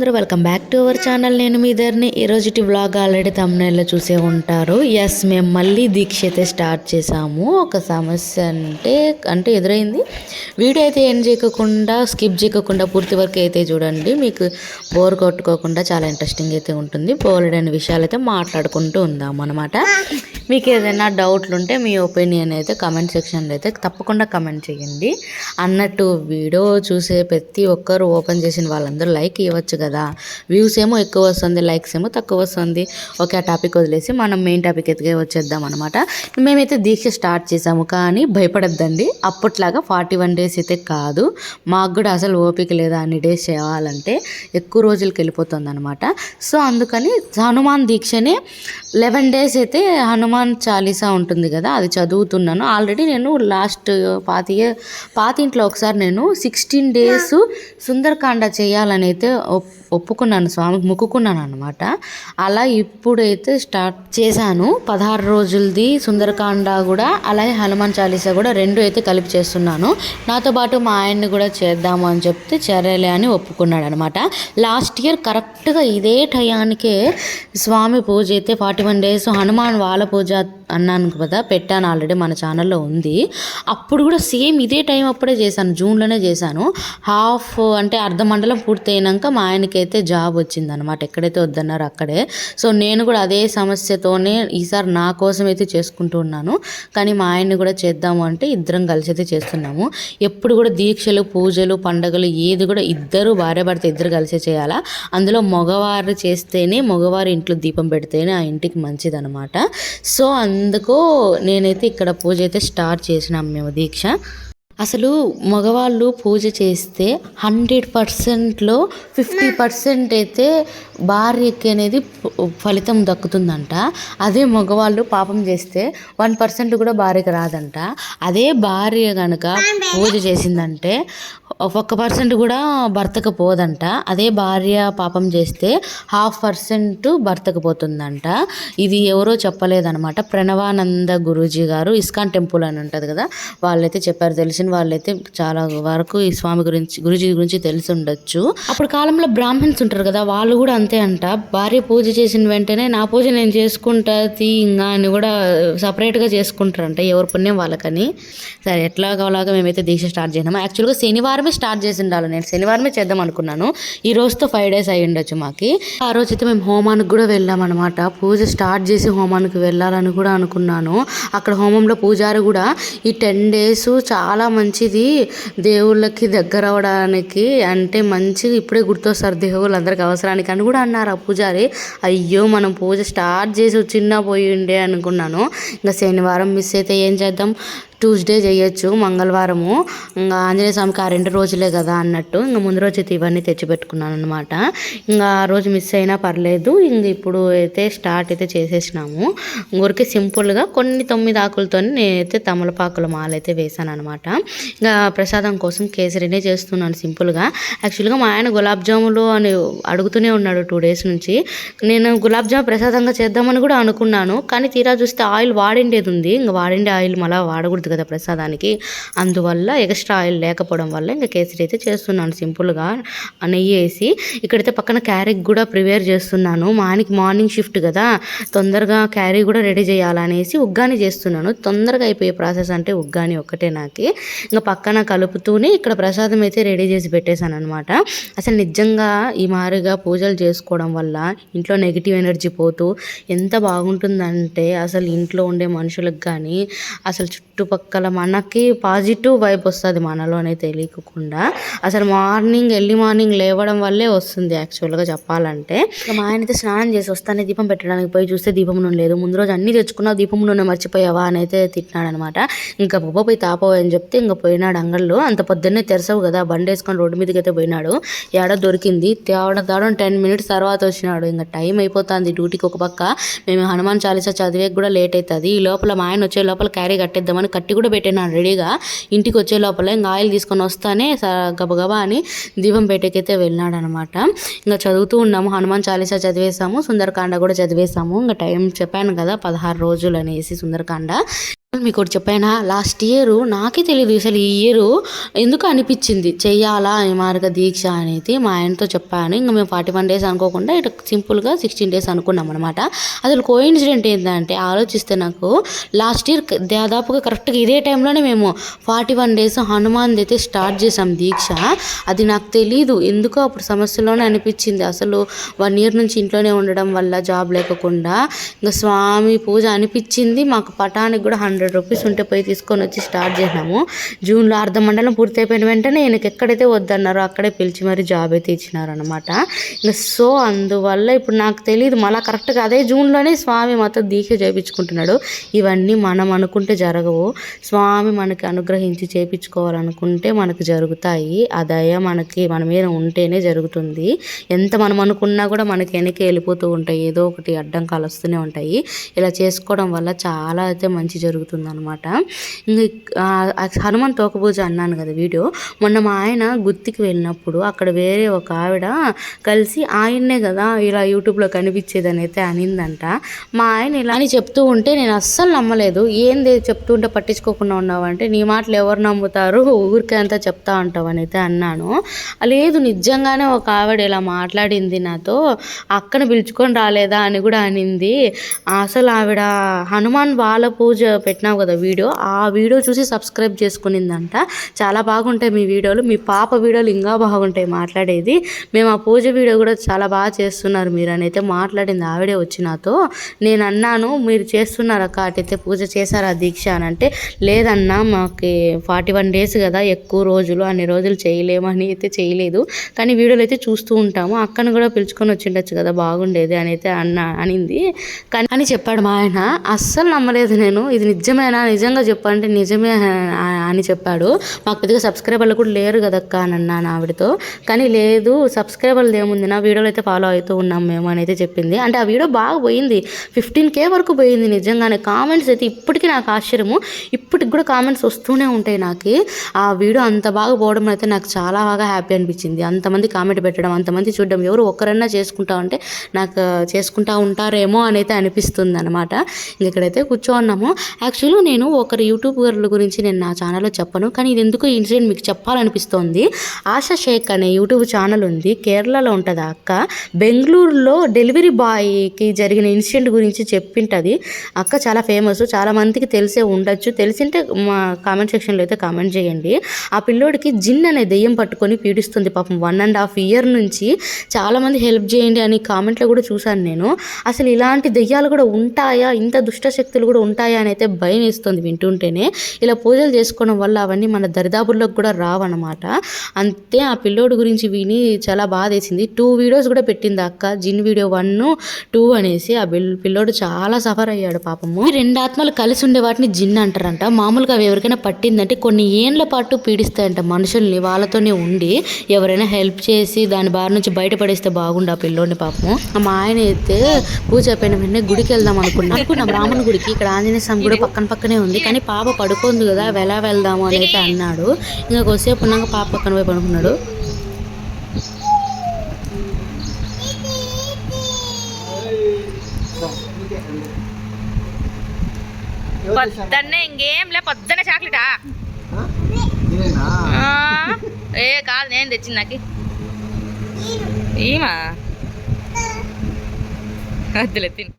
అందరూ welcome back to our channel. నేను మీ ఇద్దరిని ఈరోజుటి వ్లాగ్ ఆల్రెడీ తమ్ముళ్ళలో చూసే ఉంటారు. ఎస్ మేము మళ్ళీ దీక్ష అయితే స్టార్ట్ చేసాము ఒక సమస్య అంటే అంటే ఎదురైంది. వీడియో అయితే ఏం చేయకుండా స్కిప్ చేయకుండా పూర్తి వరకు అయితే చూడండి. మీకు బోర్ కొట్టుకోకుండా చాలా ఇంట్రెస్టింగ్ అయితే ఉంటుంది. బోలెడని విషయాలు అయితే మాట్లాడుకుంటూ ఉందాం అనమాట మీకు ఏదైనా డౌట్లు ఉంటే మీ ఒపీనియన్ అయితే కమెంట్ సెక్షన్లో అయితే తప్పకుండా కమెంట్ చేయండి. అన్నట్టు వీడియో చూసే ప్రతి ఒక్కరు ఓపెన్ చేసిన వాళ్ళందరూ లైక్ ఇవ్వచ్చు కదా. వ్యూస్ ఏమో ఎక్కువ వస్తుంది లైక్స్ ఏమో తక్కువ వస్తుంది. ఓకే ఆ టాపిక్ వదిలేసి మనం మెయిన్ టాపిక్ ఎత్తుకే వచ్చేద్దాం అనమాట మేమైతే దీక్ష స్టార్ట్ చేసాము కానీ భయపడద్దండి. అప్పట్లాగా ఫార్టీ వన్ డేస్ అయితే కాదు. మాకు కూడా అసలు ఓపిక లేదా అన్ని డేస్ చేయాలంటే ఎక్కువ రోజులకి వెళ్ళిపోతుంది అనమాట సో అందుకని హనుమాన్ దీక్షనే లెవెన్ డేస్ అయితే హనుమాన్ చాలీసా ఉంటుంది కదా అది చదువుతున్నాను. ఆల్రెడీ నేను లాస్ట్ పాతి పాతింట్లో ఒకసారి నేను సిక్స్టీన్ డేస్ సుందరకాండ చేయాలని అయితే ఒప్పుకున్నాను స్వామికి మొక్కుకున్నాను అనమాట అలా ఇప్పుడైతే స్టార్ట్ చేశాను. పదహారు రోజులది సుందరకాండ కూడా అలాగే హనుమాన్ చాలీసా కూడా రెండు అయితే కలిపి చేస్తున్నాను. నాతో పాటు మా ఆయన్ని కూడా చేద్దాము అని చెప్తే చర్యలే అని ఒప్పుకున్నాడు అనమాట లాస్ట్ ఇయర్ కరెక్ట్గా ఇదే టయానికే స్వామి పూజ అయితే ఫార్టీ వన్ డేస్ హనుమాన్ వాళ్ళ పూజ అన్నాను కదా పెట్టాను ఆల్రెడీ మన ఛానల్లో ఉంది. అప్పుడు కూడా సేమ్ ఇదే టైం అప్పుడే చేశాను జూన్లోనే చేశాను. హాఫ్ అంటే అర్ధ మండలం పూర్తి మా ఆయనకైతే జాబ్ వచ్చింది అనమాట ఎక్కడైతే వద్దన్నారో అక్కడే. సో నేను కూడా అదే సమస్యతోనే ఈసారి నా కోసం అయితే చేసుకుంటూ ఉన్నాను. కానీ మా ఆయన్ని కూడా చేద్దాము అంటే ఇద్దరం కలిసి అయితే చేస్తున్నాము. ఎప్పుడు కూడా దీక్షలు పూజలు పండగలు ఏది కూడా ఇద్దరు భార్య భర్త ఇద్దరు కలిసే చేయాలా? అందులో మగవారు చేస్తేనే మగవారి ఇంట్లో దీపం పెడితేనే ఆ ఇంటికి మంచిదనమాట సో అందుకు నేనైతే ఇక్కడ పూజ అయితే స్టార్ట్ చేసినాం మేము దీక్ష. అసలు మగవాళ్ళు పూజ చేస్తే హండ్రెడ్ పర్సెంట్లో ఫిఫ్టీ పర్సెంట్ అయితే భార్యకి అనేది ఫలితం దక్కుతుందంట. అదే మగవాళ్ళు పాపం చేస్తే వన్ పర్సెంట్ కూడా భార్యకి రాదంట. అదే భార్య కనుక పూజ చేసిందంటే ఒక్క పర్సెంట్ కూడా భర్తకు పోదంట. అదే భార్య పాపం చేస్తే హాఫ్ పర్సెంట్ భర్తకు పోతుందంట ఇది ఎవరో చెప్పలేదనమాట ప్రణవానంద గురూజీ గారు ఇస్కాన్ టెంపుల్ అని ఉంటుంది కదా వాళ్ళైతే చెప్పారు. తెలిసిన వాళ్ళైతే చాలా వరకు ఈ స్వామి గురించి గురూజీ గురించి తెలిసి ఉండొచ్చు అప్పుడు కాలంలో బ్రాహ్మణ్స్ ఉంటారు కదా వాళ్ళు కూడా అంతే అంట. భార్య పూజ చేసిన వెంటనే నా పూజ నేను చేసుకుంటా ఇంకా అని కూడా సపరేట్గా చేసుకుంటారంట ఎవరి పుణ్యం వాళ్ళకని. సరే ఎట్లాగోలాగా మేమైతే దీక్ష స్టార్ట్ చేసినాము. యాక్చువల్గా శనివారం శనివారమే స్టార్ట్ చేసి ఉండాలి. నేను శనివారమే చేద్దాం అనుకున్నాను. ఈ రోజుతో ఫైవ్ డేస్ అయ్యి ఉండొచ్చు మాకి. ఆ రోజు అయితే మేము హోమానికి కూడా వెళ్ళాం అనమాట పూజ స్టార్ట్ చేసి హోమానికి వెళ్ళాలని కూడా అనుకున్నాను. అక్కడ హోమంలో పూజారి కూడా ఈ టెన్ డేస్ చాలా మంచిది దేవుళ్ళకి దగ్గర అవడానికి అంటే మంచి ఇప్పుడే గుర్తొస్తారు దేవుళ్ళందరికీ అవసరానికి అని కూడా అన్నారు ఆ పూజారి. అయ్యో మనం పూజ స్టార్ట్ చేసి చిన్న పోయి ఉండే అనుకున్నాను. ఇంకా శనివారం మిస్ అయితే ఏం చేద్దాం? ట్యూస్డే చేయొచ్చు మంగళవారము. ఇంకా ఆంజనేయ స్వామికి ఆ రెండు రోజులే కదా అన్నట్టు. ఇంకా ముందు రోజు అయితే ఇవన్నీ తెచ్చిపెట్టుకున్నాను అనమాట ఇంకా ఆ రోజు మిస్ అయినా పర్లేదు. ఇంక ఇప్పుడు అయితే స్టార్ట్ అయితే చేసేసినాము. ఊరికే సింపుల్గా కొన్ని తొమ్మిది ఆకులతో నేనైతే తమలపాకుల మాల అయితే వేసాను అనమాట ఇంకా ప్రసాదం కోసం కేసరినే చేస్తున్నాను సింపుల్గా. యాక్చువల్గా మా ఆయన గులాబ్ జాములు అని అడుగుతూనే ఉన్నాడు టూ డేస్ నుంచి. నేను గులాబ్ జామ్ ప్రసాదంగా చేద్దామని కూడా అనుకున్నాను. కానీ తీరా చూస్తే ఆయిల్ వాడిండేది ఉంది. ఇంకా వాడిండే ఆయిల్ మళ్ళీ వాడకూడదు కదా ప్రసాదానికి. అందువల్ల ఎక్స్ట్రా ఆయిల్ లేకపోవడం వల్ల ఇంకా కేసరి అయితే చేస్తున్నాను సింపుల్గా నెయ్యి వేసి. ఇక్కడైతే పక్కన క్యారీ కూడా ప్రిపేర్ చేస్తున్నాను. మా ఆయనకి మార్నింగ్ షిఫ్ట్ కదా. తొందరగా క్యారీ కూడా రెడీ చేయాలనేసి ఉగ్గాని చేస్తున్నాను. తొందరగా అయిపోయే ప్రాసెస్ అంటే ఉగ్గాని ఒక్కటే నాకు. ఇంకా పక్కన కలుపుతూనే ఇక్కడ ప్రసాదం అయితే రెడీ చేసి పెట్టేశాను అనమాట అసలు నిజంగా ఈ మారిగా పూజలు చేసుకోవడం వల్ల ఇంట్లో నెగిటివ్ ఎనర్జీ పోతూ ఎంత బాగుంటుందంటే అసలు ఇంట్లో ఉండే మనుషులకు కానీ అసలు చుట్టుపక్కల మనకి పాజిటివ్ వైబ్ వస్తుంది మనలోనే తెలియకుండా. అసలు మార్నింగ్ ఎర్లీ మార్నింగ్ లేవడం వల్లే వస్తుంది యాక్చువల్గా చెప్పాలంటే. ఇక మా ఆయన అయితే స్నానం చేసి వస్తానే దీపం పెట్టడానికి పోయి చూస్తే దీపం నూనె లేదు. ముందు రోజు అన్ని తెచ్చుకున్నావు దీపం నూనె మర్చిపోయావా అని అయితే తిట్టినాడనమాట. ఇంకా బొబ్బ పోయి తాపో అని చెప్తే ఇంకా పోయినాడు అంగళ్ళు. అంత పొద్దున్నే తెరసవు కదా బండి వేసుకొని రోడ్డు మీదకి అయితే పోయినాడు. ఏడో దొరికింది? తేవడం తేవడం టెన్ మినిట్స్ తర్వాత వచ్చినాడు. ఇంకా టైం అయిపోతుంది డ్యూటీకి ఒక పక్క. మేము హనుమాన్ చాలీసా చదివే కూడా లేట్ అవుతుంది. ఈ లోపల మా ఆయన వచ్చే లోపల క్యారీ కట్టేద్దామని కట్టి కూడా పెట్టాను రెడీగా. ఇంటికి వచ్చే లోపల ఇంకా ఆయిల్ తీసుకొని వస్తానే గబగబా అని దీపం పెట్టకైతే వెళ్ళినాడు అనమాట ఇంకా చదువుతూ ఉన్నాము హనుమాన్ చాలీసా చదివేసాము సుందరకాండ కూడా చదివేసాము ఇంకా టైం చెప్పాను కదా పదహారు రోజులు అనేసి సుందరకాండ. మీకు ఒకటి చెప్పానా? లాస్ట్ ఇయర్ నాకే తెలియదు అసలు ఈ ఇయర్ ఎందుకు అనిపించింది? చెయ్యాలా ఈ మార్గ దీక్ష అనేది మా ఆయనతో చెప్పాను. ఇంకా మేము ఫార్టీ వన్ డేస్ అనుకోకుండా ఇటు సింపుల్గా సిక్స్టీన్ డేస్ అనుకున్నాం అనమాట అసలు కో ఇన్సిడెంట్ ఏంటంటే ఆలోచిస్తే నాకు లాస్ట్ ఇయర్ దాదాపుగా కరెక్ట్గా ఇదే టైంలోనే మేము ఫార్టీ వన్ డేస్ హనుమాన్ అయితే స్టార్ట్ చేసాం దీక్ష. అది నాకు తెలీదు. ఎందుకో అప్పుడు సమస్యలోనే అనిపించింది. అసలు వన్ ఇయర్ నుంచి ఇంట్లోనే ఉండడం వల్ల జాబ్ లేకుండా ఇంకా స్వామి పూజ అనిపించింది. మాకు పటానికి కూడా హండ్రెడ్ హండ్రెడ్ రూపీస్ ఉంటే పోయి తీసుకొని వచ్చి స్టార్ట్ చేసినాము. జూన్లో అర్ధ మండలం పూర్తయిపోయిన వెంటనే ఈయనకి ఎక్కడైతే వద్దన్నారో అక్కడే పిలిచి మరి జాబ్ అయితే ఇచ్చినారనమాట ఇంకా సో అందువల్ల ఇప్పుడు నాకు తెలియదు మళ్ళీ కరెక్ట్గా అదే జూన్లోనే స్వామి మాతో దీక్ష చేయించుకుంటున్నాడు ఇవన్నీ మనం అనుకుంటే జరగవు. స్వామి మనకి అనుగ్రహించి చేయించుకోవాలనుకుంటే మనకు జరుగుతాయి. ఆ దయ మనకి మన మీద ఉంటేనే జరుగుతుంది. ఎంత మనం అనుకున్నా కూడా మనకి వెనక్కి వెళ్ళిపోతూ ఉంటాయి. ఏదో ఒకటి అడ్డంకాలు వస్తూనే ఉంటాయి. ఇలా చేసుకోవడం వల్ల చాలా అయితే మంచి జరుగుతుంది. అనమాట హనుమాన్ తోకపూజ అన్నాను కదా వీడియో. మొన్న మా ఆయన గుత్తికి వెళ్ళినప్పుడు అక్కడ వేరే ఒక ఆవిడ కలిసి ఆయన్నే కదా ఇలా యూట్యూబ్లో కనిపించేదని అయితే అనిందంట. మా ఆయన ఇలా అని చెప్తూ ఉంటే నేను అస్సలు నమ్మలేదు. ఏంది చెప్తూ ఉంటే పట్టించుకోకుండా ఉన్నావంటే నీ మాటలు ఎవరు నమ్ముతారు? ఊరికే అంతా చెప్తా ఉంటావు అయితే అన్నాను లేదు నిజంగానే ఒక ఆవిడ ఇలా మాట్లాడింది నాతో. అక్కను పిలుచుకొని రాలేదా అని కూడా అనింది. అసలు ఆవిడ హనుమాన్ వాళ్ళ పూజ పెట్టినావు కదా వీడియో ఆ వీడియో చూసి సబ్స్క్రైబ్ చేసుకునిందంట. చాలా బాగుంటాయి మీ వీడియోలు. మీ పాప వీడియోలు ఇంకా బాగుంటాయి మాట్లాడేది. మేము ఆ పూజ వీడియో కూడా చాలా బాగా చేస్తున్నారు మీరు అని అయితే మాట్లాడింది ఆవిడే వచ్చి నాతో. నేను అన్నాను మీరు చేస్తున్నారు అక్క అటైతే పూజ చేశారా దీక్ష? అని అంటే లేదన్నా మాకు ఫార్టీ వన్ డేస్ కదా ఎక్కువ రోజులు అన్ని రోజులు చేయలేమని అయితే చేయలేదు. కానీ వీడియోలు అయితే చూస్తూ ఉంటాము. అక్కను కూడా పిలుచుకొని వచ్చిండొచ్చు కదా బాగుండేది అని అయితే అన్న అనింది. కానీ అని చెప్పాడు మా ఆయన. అస్సలు నమ్మలేదు నేను. ఇది నిజం నిజమేనా? నిజంగా చెప్పంటే నిజమే అని చెప్పాడు. మాకు పెద్దగా సబ్స్క్రైబర్లు కూడా లేరు కదక్క అని అన్నాను ఆవిడతో. కానీ లేదు సబ్స్క్రైబర్లు ఏముంది నా వీడియోలు అయితే ఫాలో అవుతూ ఉన్నాం మేము అని అయితే చెప్పింది. అంటే ఆ వీడియో బాగా పోయింది. ఫిఫ్టీన్ కే వరకు పోయింది నిజంగానే. కామెంట్స్ అయితే ఇప్పటికీ నాకు ఆశ్చర్యము. ఇప్పటికి కూడా కామెంట్స్ వస్తూనే ఉంటాయి నాకు. ఆ వీడియో అంత బాగా పోవడం అయితే నాకు చాలా బాగా హ్యాపీ అనిపించింది. అంతమంది కామెంట్ పెట్టడం అంతమంది చూడడం ఎవరు ఒక్కరన్నా చేసుకుంటా ఉంటే నాకు చేసుకుంటా ఉంటారేమో అని అయితే అనిపిస్తుంది అనమాట ఇక్కడైతే కూర్చోన్నాము. యాక్చువల్గా నేను ఒకరి యూట్యూబర్ల గురించి నేను నా ఛానల్లో చెప్పను కానీ ఇది ఎందుకు ఇన్సిడెంట్ మీకు చెప్పాలనిపిస్తోంది. ఆశా షేక్ అనే యూట్యూబ్ ఛానల్ ఉంది కేరళలో ఉంటుంది అక్క. బెంగళూరులో డెలివరీ బాయ్కి జరిగిన ఇన్సిడెంట్ గురించి చెప్పింటది. అక్క చాలా ఫేమస్ చాలా మందికి తెలిసే ఉండొచ్చు. తెలిసింటే మా కామెంట్ సెక్షన్లో అయితే కామెంట్ చేయండి. ఆ పిల్లోడికి జిన్ అనే దెయ్యం పట్టుకొని పీడిస్తుంది పాపం వన్ అండ్ హాఫ్ ఇయర్ నుంచి. చాలామంది హెల్ప్ చేయండి అని కామెంట్లో కూడా చూశాను నేను. అసలు ఇలాంటి దెయ్యాలు కూడా ఉంటాయా? ఇంత దుష్ట శక్తులు కూడా ఉంటాయా? అని అయితే భయం వేస్తుంది వింటుంటేనే. ఇలా పూజలు చేసుకోవడం వల్ల అవన్నీ మన దరిదాపుల్లోకి కూడా రావన్నమాట. అంతే ఆ పిల్లోడి గురించి విని చాలా బాధ వేసింది టూ వీడియోస్ కూడా పెట్టింది అక్క. జిన్ వీడియో వన్ టూ అనేసి ఆ బిల్ పిల్లోడు చాలా సఫర్ అయ్యాడు పాపము. రెండు ఆత్మలు కలిసి ఉండే వాటిని జిన్ అంటారంట. మామూలుగా అవి ఎవరికైనా పట్టిందంటే కొన్ని ఏండ్ల పాటు పీడిస్తాయంట మనుషుల్ని వాళ్ళతోనే ఉండి ఎవరైనా హెల్ప్ చేసి దాని బారి నుంచి బయటపడేస్తే బాగుండు ఆ పిల్లోని పాపము. మా ఆయన అయితే పూజ అయిపోయిన వెంటనే గుడికి వెళ్దాం అనుకున్నాం. బ్రాహ్మణ గుడికి ఇక్కడ ఆంజనేయ స్వామి కూడా పక్కన పక్కనే ఉంది కానీ పాప పడుకోంది కదా ఎలా వెళ్దాము అని అయితే అన్నాడు. ఇంకా కొద్దిసేపు ఉన్నాక పాప పక్కన పోయి పడుకున్నాడు. పొద్దున్నే ఇంకేం లే పొద్దున్నే చాక్లెటా? ఏ కాదు నేను తెచ్చింది నాకు. ఏమా వద్దులే తిని.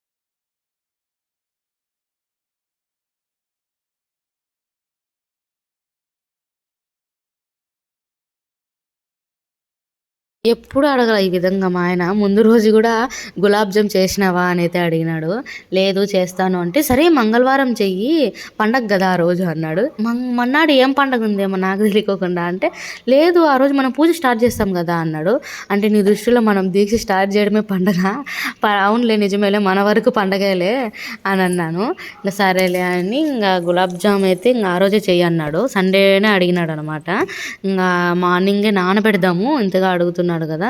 ఎప్పుడు అడగల ఈ విధంగా మా ఆయన? ముందు రోజు కూడా గులాబ్ జామ్ చేసినావా అని అయితే అడిగినాడు. లేదు చేస్తాను అంటే సరే మంగళవారం చెయ్యి పండగ కదా ఆ రోజు అన్నాడు. మన్నాడు ఏం పండగ ఉందేమో నాకు తెలియకోకుండా అంటే లేదు ఆ రోజు మనం పూజ స్టార్ట్ చేస్తాం కదా అన్నాడు. అంటే నీ దృష్టిలో మనం దీక్ష స్టార్ట్ చేయడమే పండగ? అవునులే నిజమేలే మన వరకు పండగలే అని అన్నాను. ఇంకా సరేలే అని ఇంకా గులాబ్ జామ్ అయితే ఇంకా ఆ రోజే చెయ్యి అన్నాడు. సండేనే అడిగినాడు అనమాట ఇంకా మార్నింగే నానబెడదాము ఇంతగా అడుగుతున్నాడు ఉన్నాడు కదా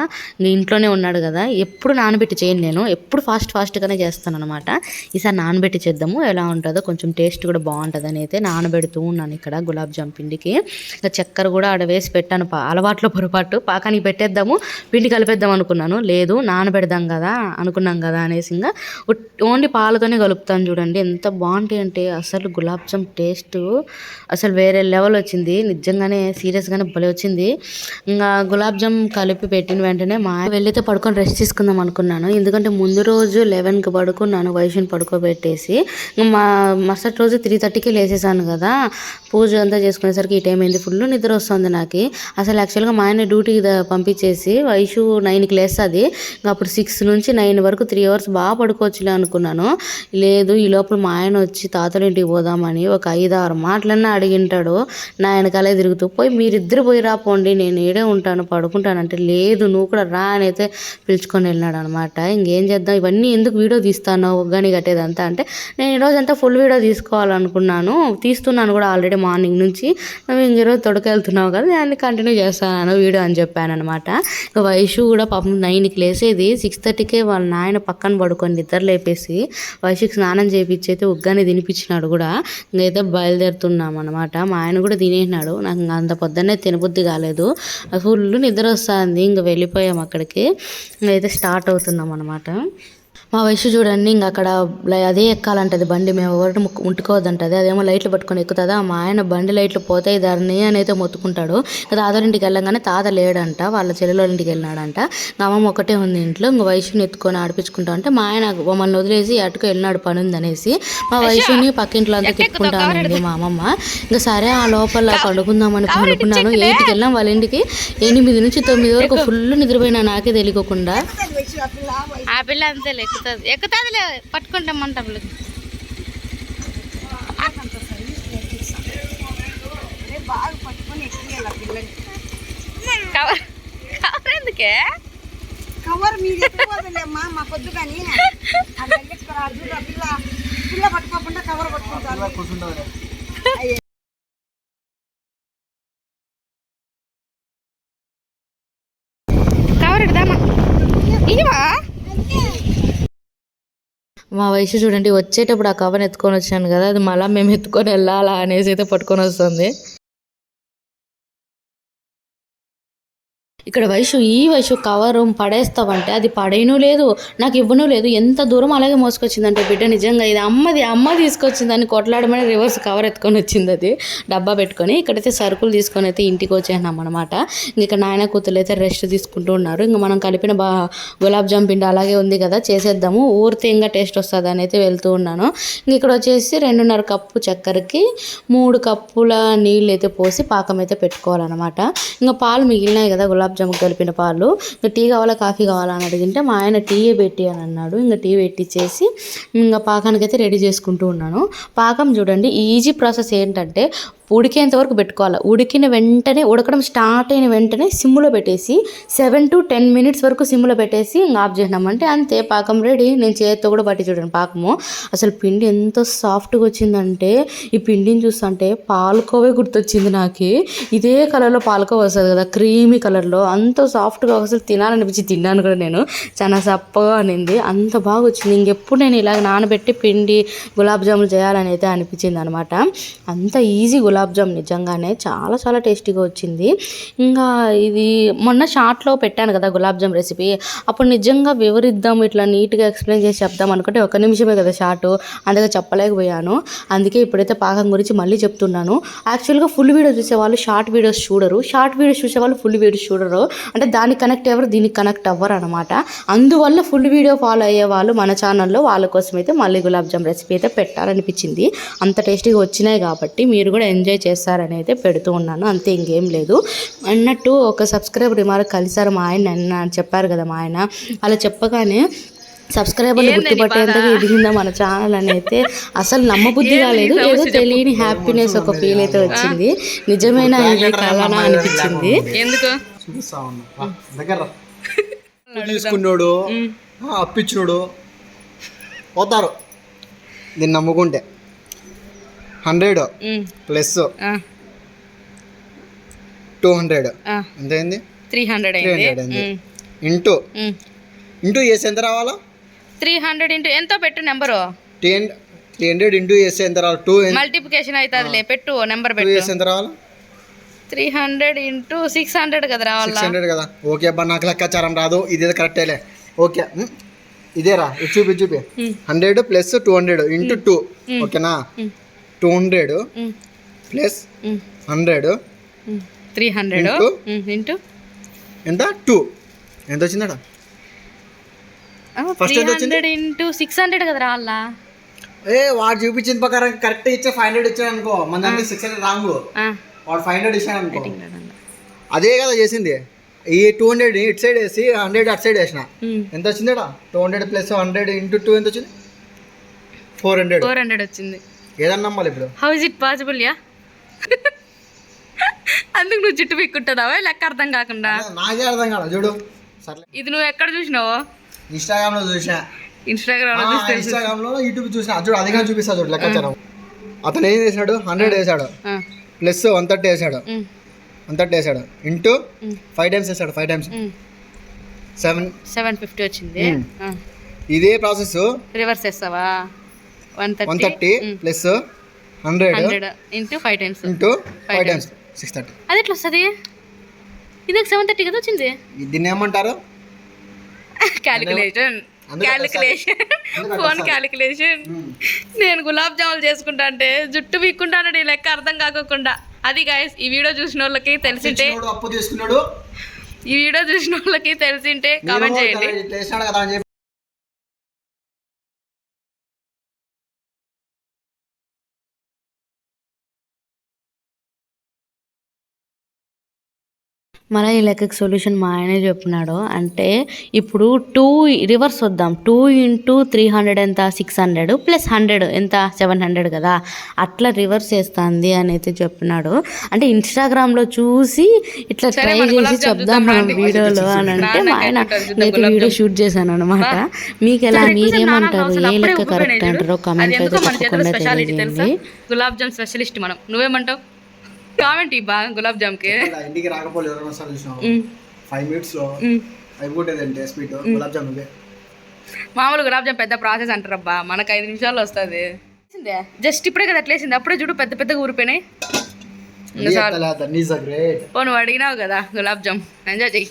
ఇంట్లోనే ఉన్నాడు కదా ఎప్పుడు నానబెట్టి చేయను నేను ఎప్పుడు ఫాస్ట్ ఫాస్ట్గానే చేస్తాను అనమాట ఈసారి నానబెట్టి చేద్దాము ఎలా ఉంటుందో కొంచెం టేస్ట్ కూడా బాగుంటుంది అని అయితే నానబెడుతూ ఉన్నాను ఇక్కడ గులాబ్ జామ్ పిండికి. ఇంకా చక్కెర కూడా ఆడ వేసి పెట్టాను అలవాట్లో పొరపాటు పాకానికి పెట్టేద్దాము పిండి కలిపేద్దాం అనుకున్నాను. లేదు నానబెడదాం కదా అనుకున్నాం కదా అనేసి ఇంకా ఓన్లీ పాలతోనే కలుపుతాను చూడండి ఎంత బాగుంటాయి అంటే అసలు గులాబ్ జామ్ టేస్ట్ అసలు వేరే లెవెల్ వచ్చింది. నిజంగానే సీరియస్గానే భలే వచ్చింది. ఇంకా గులాబ్ జామ్ కలిపి పెట్టిన వెంటనే మా వెళ్ళితే పడుకొని రెస్ట్ తీసుకుందాం అనుకున్నాను. ఎందుకంటే ముందు రోజు లెవెన్కి పడుకున్నాను వైష్ణుని పడుకోబెట్టేసి. మా మరుసటి రోజు త్రీ థర్టీకి లేసేసాను కదా. పూజ అంతా చేసుకునేసరికి ఈ టైం అయింది ఫుల్ నిద్ర వస్తుంది నాకు. అసలు యాక్చువల్గా మా ఆయన డ్యూటీకి పంపించేసి వైషు నైన్కి లేస్తుంది. అప్పుడు సిక్స్ నుంచి నైన్ వరకు త్రీ అవర్స్ బాగా పడుకోవచ్చులే అనుకున్నాను. లేదు ఈ లోపల మా ఆయన వచ్చి తాతలు ఇంటికి పోదామని ఒక ఐదు ఆరు మాటలన్నా అడిగింటాడు నా వెనకాలే తిరుగుతూ పోయి మీరిద్దరు పోయి రాపోండి నేను ఏడే ఉంటాను పడుకుంటానంటే లేదు లేదు నువ్వు కూడా రా అని అయితే పిలుచుకొని వెళ్ళినాడు అనమాట ఇంకేం చేద్దాం? ఇవన్నీ ఎందుకు వీడియో తీస్తాను ఒగ్గాని కట్టేదంతా అంటే నేను ఈరోజు అంతా ఫుల్ వీడియో తీసుకోవాలనుకున్నాను. తీస్తున్నాను కూడా ఆల్రెడీ మార్నింగ్ నుంచి. నువ్వు ఇంక ఈరోజు తొడకెళ్తున్నావు కదా దాన్ని కంటిన్యూ చేస్తాను వీడియో అని చెప్పాను అనమాట ఇంకా వయసు కూడా పాపం నైన్కి లేసేది. సిక్స్ థర్టీకే వాళ్ళ నాయన పక్కన పడుకొని నిద్ర లేపేసి వయసుకి స్నానం చేపించి అయితే ఉగ్గాని తినిపించినాడు కూడా. ఇంకైతే బయలుదేరుతున్నాం అనమాట మా ఆయన కూడా తినేసినాడు. నాకు అంత పొద్దున్నే తినబుద్ధి కాలేదు. ఫుల్ నిద్ర వస్తుంది. ఇంక వెళ్ళిపోయాం అక్కడికి. అయితే స్టార్ట్ అవుతున్నాం అనమాట మా వయసు చూడండి ఇంక అక్కడ అదే ఎక్కాలంటది బండి మేము ఎవరు ముట్టుకోవద్దంటది. అదేమో లైట్లు పట్టుకొని ఎక్కుతుందా? మా ఆయన బండి లైట్లు పోతాయి ధరని అని అయితే మొత్తుకుంటాడు. ఇంటికి వెళ్ళగానే తాత లేడంట వాళ్ళ చెల్లెల ఇంటికి వెళ్ళినాడంట. ఇంకా అమ్మమ్మ ఒకటే ఉంది ఇంట్లో ఇంక వయసుని ఎత్తుకొని ఆడిపించుకుంటా అంటే మా ఆయన మమ్మల్ని వదిలేసి అటుకు వెళ్ళినాడు పని ఉందనేసి మా వయసుని పక్కింట్లో అంతా తిప్పుకుంటానండి మా అమ్మమ్మ. ఇంకా సరే ఆ లోపల పడుకుందామని పడుకున్నాను. ఎయిట్కి వెళ్ళాం వాళ్ళ ఇంటికి ఎనిమిది నుంచి తొమ్మిది వరకు ఫుల్ నిద్రపోయినా నాకే తెలియకుండా ఆ పిల్ల అంతే ఎక్కుతుంది ఎక్కుతుంది పట్టుకుంటామంటారు కవర్ కవర్ ఎందుకే? కవర్ మీరు ఎత్తుకోవద్దులేమ్మా మా పొద్దు కానీ. పిల్ల పిల్ల పట్టుకోకుండా కవర్ పట్టుకుంటారు మా వయసు చూడండి వచ్చేటప్పుడు ఆ కవర్ ఎత్తుకొని వచ్చాను కదా అది మళ్ళీ మేము ఎత్తుకొని వెళ్ళాలా అనేసి అయితే పట్టుకొని వస్తుంది. ఇక్కడ వయసు ఈ వయసు కవర్ పడేస్తావంటే అది పడేయను లేదు నాకు ఇవ్వను లేదు. ఎంత దూరం అలాగే మోసుకొచ్చిందంటే బిడ్డ నిజంగా ఇది అమ్మది అమ్మ తీసుకొచ్చిందని కొట్లాడమని రివర్స్ కవర్ ఎత్తుకొని వచ్చింది అది. డబ్బా పెట్టుకొని ఇక్కడైతే సరుకులు తీసుకొని అయితే ఇంటికి వచ్చేసినాం అనమాట ఇంకా నాయన కూతురు అయితే రెస్ట్ తీసుకుంటూ ఉన్నారు. ఇంకా మనం కలిపిన బా గులాబ్ జామ్ పిండి అలాగే ఉంది కదా చేసేద్దాము. ఊరితే ఇంకా టేస్ట్ వస్తుంది అని అయితే వెళ్తూ ఉన్నాను. ఇంక ఇక్కడ వచ్చేసి రెండున్నర కప్పు చక్కెరకి మూడు కప్పుల నీళ్ళు అయితే పోసి పాకం అయితే పెట్టుకోవాలన్నమాట. ఇంకా పాలు మిగిలినాయి కదా గులాబ్ జామ్ కలిపిన పాలు. ఇంకా టీ కావాలా? కాఫీ కావాలా? అని అడిగింటే మా ఆయన టీయే పెట్టి అని అన్నాడు. ఇంకా టీ పెట్టించేసి ఇంకా పాకానికైతే రెడీ చేసుకుంటూ ఉన్నాను. పాకం చూడండి ఈజీ ప్రాసెస్ ఏంటంటే ఉడికేంత వరకు పెట్టుకోవాలి? ఉడికిన వెంటనే ఉడకడం స్టార్ట్ అయిన వెంటనే సిమ్లో పెట్టేసి సెవెన్ టు టెన్ మినిట్స్ వరకు సిమ్లో పెట్టేసి ఇంకా ఆఫ్ చేసినామంటే అంతే పాకం రెడీ నేను చేతితో కూడా పట్టి చూడండి పాకము. అసలు పిండి ఎంత సాఫ్ట్గా వచ్చిందంటే ఈ పిండిని చూస్తుంటే పాలకోవే గుర్తొచ్చింది నాకు. ఇదే కలర్లో పాలకోవ వస్తుంది కదా క్రీమీ కలర్లో అంత సాఫ్ట్గా అసలు తినాలనిపించి తిన్నాను కూడా నేను. చాలా సప్పగా అనింది. అంత బాగా వచ్చింది. ఇంకెప్పుడు నేను ఇలాగ నానబెట్టి పిండి గులాబ్ జాములు చేయాలని అయితే అనిపించింది అనమాట అంత ఈజీ గులాబ్ గులాబ్ జామ్ నిజంగానే చాలా చాలా టేస్టీగా వచ్చింది. ఇంకా ఇది మొన్న షార్ట్లో పెట్టాను కదా గులాబ్ జామ్ రెసిపీ. అప్పుడు నిజంగా వివరిద్దాం ఇట్లా నీట్గా ఎక్స్ప్లెయిన్ చేసి చెప్దాం అనుకుంటే ఒక నిమిషమే కదా షార్ట్. అందుకే చెప్పలేకపోయాను. అందుకే ఇప్పుడైతే పాకం గురించి మళ్ళీ చెప్తున్నాను. యాక్చువల్గా ఫుల్ వీడియో చూసేవాళ్ళు షార్ట్ వీడియోస్ చూడరు. షార్ట్ వీడియోస్ చూసేవాళ్ళు ఫుల్ వీడియోస్ చూడరు. అంటే దానికి కనెక్ట్ ఎవరు దీనికి కనెక్ట్ అవ్వరు అనమాట అందువల్ల ఫుల్ వీడియో ఫాలో అయ్యే వాళ్ళు మన ఛానల్లో వాళ్ళ కోసం అయితే మళ్ళీ గులాబ్ జామ్ రెసిపీ అయితే పెట్టాలనిపించింది. అంత టేస్టీగా వచ్చినాయి కాబట్టి మీరు కూడా ఎంజాయ్ చేస్తారని అయితే పెడుతూ ఉన్నాను. అంతే ఇంకేం లేదు. అన్నట్టు ఒక సబ్స్క్రైబర్ రిమార్క్ కలిసారు మా ఆయన నిన్న చెప్పారు కదా మా ఆయన. అలా చెప్పగానే సబ్స్క్రైబర్లు గుర్తుపట్టేంతగా ఎదిగిందా మన ఛానల్ అని అయితే అసలు నమ్మబుద్ధి కాలేదు. ఏదో తెలియని హ్యాపీనెస్ ఒక ఫీల్ అయితే వచ్చింది. నిజమైన ఇది కలనా అనిపించింది. తీసుకున్నాడు. ఆ, అప్పిచ్చినోడు పోతారు. దీన్ని నమ్ముకుంటే. Hundred plus two hundred. ఎంతైంది? Three hundred three అయింది. ఇంటూ. ఇంటూ చేసి ఎంత రావాలా? త్రీ హండ్రెడ్ ఇంటూ ఎంతో పెట్టు number. Ten three hundred into చేస్తే ఎంత రావాలి? టూ మల్టిప్లికేషన్ అవుతుందిలే పెట్టు నెంబర్ పెట్టు. చేస్తే ఎంత రావాలా? Three hundred into six hundred కదా రావాలా? సిక్స్ హండ్రెడ్ కదా. ఓకే అబ్బా నాకు లెక్కాచారం రాదు. ఇదేదో కరెక్టేలే ఓకే ఇదేరా ఇది చూపి చూపి. Hundred plus two hundred into two. ఓకేనా? Two hundred plus hundred three hundred into? ఎంత? టూ. ఎంత వచ్చిందట వచ్చింది? హండ్రెడ్ ఇంటూ సిక్స్ హండ్రెడ్ కదా రావాలా ఏ వాడు చూపించిన ప్రకారం కరెక్ట్ ఇచ్చే ఫైవ్ హండ్రెడ్ ఇచ్చాడు అనుకో మన సిక్స్ హండ్రెడ్ రాంగ్. వాడు ఫైవ్ హండ్రెడ్ ఇచ్చాడు అనుకో అదే కదా చేసింది. ఈ టూ హండ్రెడ్ ఇటు సైడ్ వేసి హండ్రెడ్ అటు సైడ్ వేసిన. ఎంత వచ్చిందట two hundred plus hundred into two ఎంత వచ్చింది ఫోర్ హండ్రెడ్ ఫోర్ హండ్రెడ్ వచ్చింది. ఏదన్నా నమ్మాలి ఇప్పుడు. How is it possible yeah అందుకు నువ్వు జుట్టు పిక్కుంటున్నావా? లెక్క అర్థం కాకుండా? నాకే అర్థం కాదు చూడు. సర్లే. ఇది నువ్వు ఎక్కడ చూసినావు? ఇన్స్టాగ్రామ్లో చూసిన. ఇన్స్టాగ్రామ్లో చూస్తే ఇన్స్టాగ్రామ్లో యూట్యూబ్ చూసిన. చూడు అది కానీ చూపిస్తా చూడు లెక్కాచారం. అతను ఏం చేశాడు? హండ్రెడ్ వేసాడు. ప్లస్ వన్ థర్టీ వేసాడు. వన్ థర్టీ వేసాడు. ఇంటూ ఫైవ్ టైమ్స్ వేసాడు five times. Seven seven fifty వచ్చింది. ఇదే ప్రాసెస్ రివర్స్ చేస్తావా? One thirty plus hundred hundred into five times into five times six thirty అది ఎట్లా వస్తుంది? ఇది సెవెన్ థర్టీ కదా వచ్చింది? దీన్ని ఏమంటారు? క్యాలిక్యులేషన్ క్యాలిక్యులేషన్ ఫోన్ క్యాలిక్యులేషన్ నేను గులాబ్ జాములు చేసుకుంటా అంటే జుట్టు పీక్కుంటాను ఈ లెక్క అర్థం కాకోకుండా. అది గాయస్ ఈ వీడియో చూసిన వాళ్ళకి తెలిసింటే అప్పు తీసుకున్నాడు. ఈ వీడియో చూసిన వాళ్ళకి తెలిసింటే కామెంట్ చేయండి. మన ఈ లెక్కకి సొల్యూషన్ మా ఆయనే చెప్పినాడు. అంటే ఇప్పుడు టూ రివర్స్ వద్దాం. టూ ఇంటూ త్రీ హండ్రెడ్ ఎంత? సిక్స్ హండ్రెడ్ ప్లస్ హండ్రెడ్ ఎంత? సెవెన్ హండ్రెడ్ కదా. అట్లా రివర్స్ చేస్తుంది అని అయితే చెప్పినాడు. అంటే ఇన్స్టాగ్రామ్లో చూసి ఇట్లా ట్రై చేసి చెప్దాం మనం. వీడియోలో అని అంటే మా ఆయన నేనైతే గులాబ్ వీడియో. షూట్ చేశాను అనమాట మీకు ఎలా మీరేమంటారు ఏ లెక్క కరెక్ట్. అంటారో కమెంట్ అయితే తప్పకుండా తెలియజేయండి గులాబ్ జామ్ స్పెషలిస్ట్ మనం. నువ్వేమంటావు? కామెంట్ ఇవ్వా గులాబ్ జామ్కి ఇలా ఇంటికి రాకపోతే ఎవరైనా వస్తారు చూసినావు ఉమ్, ఫైవ్ మినిట్స్లో ఉమ్. అయిపోతుంది అంటే స్వీట్ గులాబ్ జామ్ మామూలు గులాబ్ జామ్ పెద్ద ప్రాసెస్ అంటారబ్బా. మనకు ఐదు నిమిషాల్లో వస్తుంది. జస్ట్ ఇప్పుడే కదా అట్లేసింది. అప్పుడే చూడు పెద్ద పెద్దగా ఊరిపోయినాయి. ఓ నువ్వు అడిగినావు కదా గులాబ్ జామ్. ఎంజాయ్ చెయ్యి.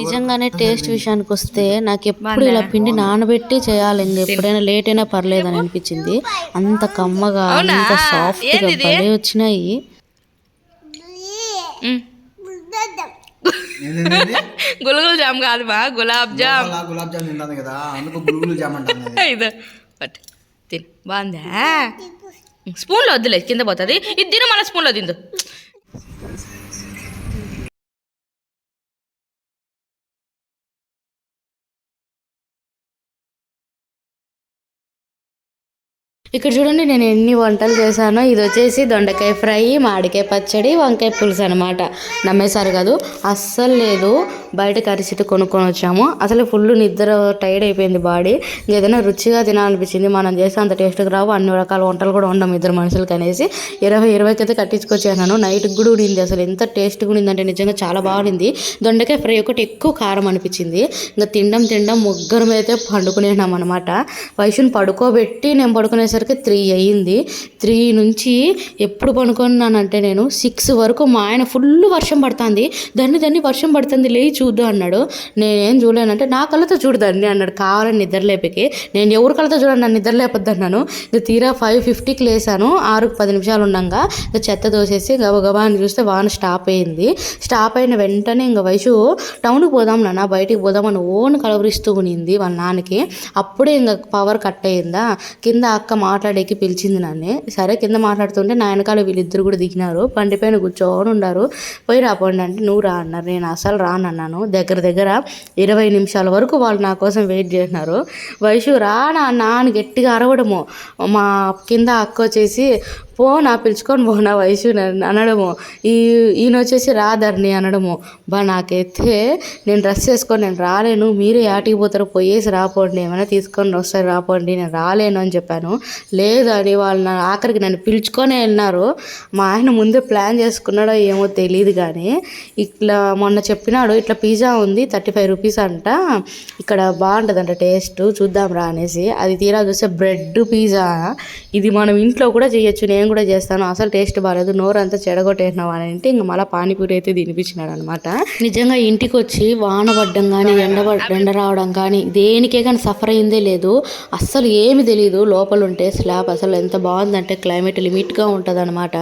నిజంగానే టేస్ట్ విషయానికి వస్తే నాకు ఎప్పుడు ఇలా పిండి నానబెట్టి చేయాలి ఇంక ఎప్పుడైనా లేట్ అయినా పర్లేదు అని అనిపించింది. అంత కమ్మగా? అంత సాఫ్ట్గా ఏందిది? భలే వచ్చినాయి. గులుగులు జామ్ కాదు బా గులాబ్ జామ్. గులాబ్ జామ్ తింటాను కదా అందుకు గురుగులు జామ్ ఇది పట్టు. తిను. బాగుందా? స్పూన్లో వద్దులే కింద పోతుంది. ఇది తిను మళ్ళీ స్పూన్లో తిందు. ఇక్కడ చూడండి నేను ఎన్ని వంటలు చేశానో. ఇది వచ్చేసి దొండకాయ ఫ్రై మామిడికాయ పచ్చడి వంకాయ పులుసు అనమాట నమ్మేశారు కాదు. అస్సలు లేదు. బయట కరిసిట్టు కొనుక్కొని వచ్చాము. అసలు ఫుల్ నిద్ర టైర్డ్ అయిపోయింది బాడీ. ఏదైనా రుచిగా తినాలనిపించింది. మనం చేస్తే అంత టేస్ట్గా రావు. అన్ని రకాల వంటలు కూడా ఉండం ఇద్దరు మనుషులకి అనేసి ఇరవై ఇరవైకి అయితే కట్టించుకొచ్చేసాను నైట్కి కూడా ఉండింది. అసలు ఎంత టేస్ట్గా ఉండిందంటే నిజంగా చాలా బాగుంది దొండకాయ ఫ్రై ఒకటి ఎక్కువ కారం అనిపించింది. ఇంకా తినడం తినడం ముగ్గురం అయితే పండుకునేనాం అనమాట వైషుని పడుకోబెట్టి నేను పడుకునేసరికి త్రీ అయ్యింది. త్రీ నుంచి ఎప్పుడు పనుకున్నానంటే నేను సిక్స్ వరకు మా ఆయన ఫుల్ వర్షం పడుతుంది. దాన్ని దాన్ని వర్షం పడుతుంది లేచి చూద్దు అన్నాడు. నేనేం చూడలేనంటే నా కళ్ళతో చూడదాన్ని అన్నాడు కావాలని నిద్ర లేపకి. నేను ఎవరి కళ్ళతో చూడండి నన్ను నిద్ర లేపొద్దు అన్నాను. ఇక తీరా ఫైవ్ ఫిఫ్టీకి లేసాను ఆరుకు పది నిమిషాలు ఉండగా. ఇక చెత్త దోసేసి గబగబా అని చూస్తే వాన స్టాప్ అయింది. స్టాప్ అయిన వెంటనే ఇంక వయసు టౌన్కి పోదాం నాన్న బయటికి పోదాం అని ఓన్ కలవరిస్తూ ఉనింది వాళ్ళ నాన్నకి. అప్పుడే ఇంకా పవర్ కట్ అయిందా. కింద అక్క మా మాట్లాడేకి పిలిచింది నన్ను. సరే కింద మాట్లాడుతుంటే నా వెనకాల వీళ్ళిద్దరు కూడా దిగినారు. బండి పైన కూర్చొని ఉండారు. పోయి రాపోండి అంటే నువ్వు రా అన్నారు. నేను అసలు రానన్నాను దగ్గర దగ్గర ఇరవై నిమిషాల వరకు వాళ్ళు నా కోసం వెయిట్ చేసినారు వైషు రా నాన్న గట్టిగా అరవడము. మా కింద అక్క వచ్చేసి పో నా పిలుచుకొని పో నా వయసు అనడము. ఈ ఈయన వచ్చేసి రాధర్ని అనడము. బా నాకైతే నేను డ్రెస్ వేసుకొని నేను రాలేను. మీరే యాటికి పోతారో పోయేసి రాపోండి. ఏమైనా తీసుకొని వస్తారు రాపోండి. నేను రాలేను అని చెప్పాను. లేదు అని వాళ్ళు నా ఆఖరికి నన్ను పిలుచుకొని వెళ్ళినారు. మా ఆయన ముందే ప్లాన్ చేసుకున్నాడో ఏమో తెలియదు కానీ ఇట్లా మొన్న చెప్పినాడు ఇట్లా పిజ్జా ఉంది థర్టీ ఫైవ్ రూపీస్ అంట. ఇక్కడ బాగుంటుందంట టేస్ట్ చూద్దాం రా అనేసి. అది తీరా చూస్తే బ్రెడ్ పిజ్జా. ఇది మనం ఇంట్లో కూడా చేయొచ్చు. నేను నేను కూడా చేస్తాను. అసలు టేస్ట్ బాగాలేదు నోరు అంతా చెడగొట్టేసినావు అని అంటే ఇంకా మళ్ళీ పానీపూరి అయితే తినిపించినాడు అనమాట నిజంగా ఇంటికి వచ్చి వాన పడ్డం కానీ ఎండ ఎండ రావడం కానీ దేనికే కానీ సఫర్ అయిందే లేదు. అస్సలు ఏమి తెలియదు లోపల ఉంటే స్లాబ్ అసలు ఎంత బాగుందంటే క్లైమేట్ లిమిట్గా ఉంటుంది అనమాట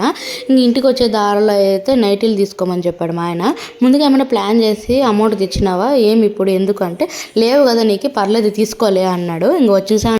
ఇంక ఇంటికి వచ్చే దారిలో అయితే నైటీలు తీసుకోమని చెప్పాడు మా ఆయన. ముందుగా ఏమైనా ప్లాన్ చేసి అమౌంట్ తెచ్చినావా? ఏమి ఇప్పుడు ఎందుకంటే లేవు కదా నీకు పర్లేదు తీసుకోలే అన్నాడు. ఇంక వచ్చేసా